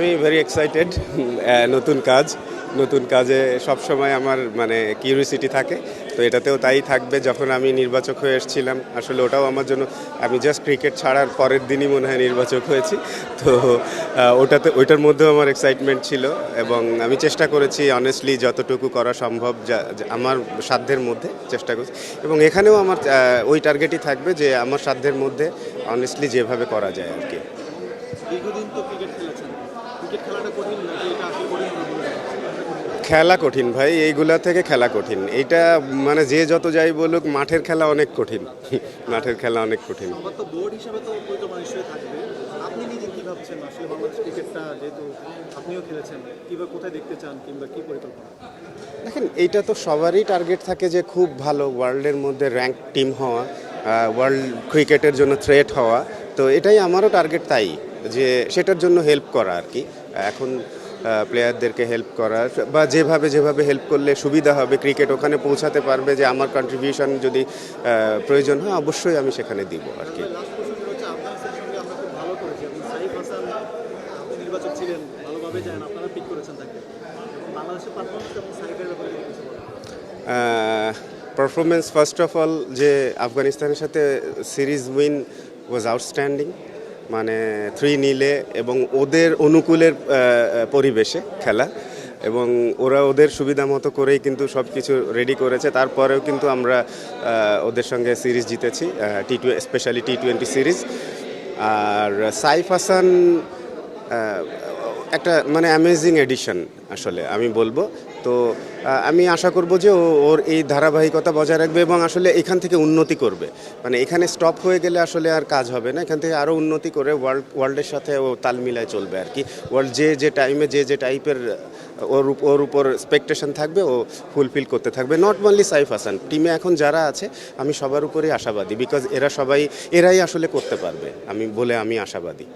আমি very excited নতুন কাজ, নতুন কাজে সব সময় আমার মানে কিউরিসিটি থাকে, তো এটাতেও তাই থাকবে যখন আমি নির্বাচক হয়ে এসেছিলাম। আসলে ওটাও আমার জন্য, আমি জাস্ট ক্রিকেট ছাড়ার পরের দিনই মনে হয় নির্বাচক হয়েছি, তো ওটাতে, ওইটার মধ্যেও আমার এক্সাইটমেন্ট ছিল এবং আমি চেষ্টা করেছি অনেস্টলি যতটুকু করা সম্ভব যা- আমার সাধ্যের মধ্যে চেষ্টা করছি। এবং এখানেও আমার ওই টার্গেটই থাকবে যে আমার সাধ্যের মধ্যে অনেস্টলি যেভাবে করা যায় আর কি। দীর্ঘদিন তো ক্রিকেট খেলেছেন। ক্রিকেট খেলাটা কঠিন নাকি এটা আসলে কঠিন? খেলা কঠিন ভাই এইগুলা থেকে খেলা কঠিন। এইটা মানে যে যত যাই বলুক মাঠের খেলা অনেক কঠিন। মাঠের খেলা অনেক কঠিন। তো বোর্ড হিসাবে তো থাকবে। আপনি নিজে কি ভাবছেন? আসলে বাংলাদেশ ক্রিকেটটা যেহেতু আপনিও খেলেছেন কীভাবে কোথায় দেখতে চান কিংবা কি পরিকল্পনা? দেখেন এইটা তো সবারই টার্গেট থাকে যে খুব ভালো ওয়ার্ল্ডের মধ্যে র্যাঙ্ক টিম হওয়া ওয়ার্ল্ড ক্রিকেটের জন্য থ্রেট হওয়া। তো এটাই আমারও টার্গেট তাই। যে সেটার জন্য হেল্প করা আর কি। এখন প্লেয়ারদেরকে হেল্প করা বা যেভাবে যেভাবে হেল্প করলে সুবিধা হবে ক্রিকেট ওখানে পৌঁছাতে পারবে যে আমার কন্ট্রিবিউশন যদি প্রয়োজন হয় অবশ্যই আমি সেখানে দিব আর কি। পারফরমেন্স ফার্স্ট অফ অল যে আফগানিস্তানের সাথে সিরিজ উইন ওয়াজ আউটস্ট্যান্ডিং মানে থ্রি নিলে এবং ওদের অনুকূলের পরিবেশে খেলা এবং ওরা ওদের সুবিধা মতো করেই কিন্তু সব কিছু রেডি করেছে। তারপরেও কিন্তু আমরা ওদের সঙ্গে সিরিজ জিতেছি T two specially T twenty series আর সাইফ হাসান একটা মানে অ্যামেজিং এডিশন আসলে আমি বলব। তো আমি আশা করব যে ওর এই ধারাবাহিকতা বজায় রাখবে এবং আসলে এখান থেকে উন্নতি করবে। মানে এখানে স্টপ হয়ে গেলে আসলে আর কাজ হবে না, এখান থেকে আরও উন্নতি করে ওয়ার্ল্ড ওয়ার্ল্ডের সাথে ও তাল মিলায় চলবে আর কি। ওয়ার্ল্ড যে যে টাইমে যে যে টাইপের ওর ওর উপর এক্সপেকটেশন থাকবে, ও ফুলফিল করতে থাকবে। নট অনলি সাইফ হাসান টিমে এখন যারা আছে, আমি সবার উপরেই আশাবাদী বিকজ এরা সবাই, এরাই আসলে করতে পারবে। আমি বলে আমি আশাবাদী।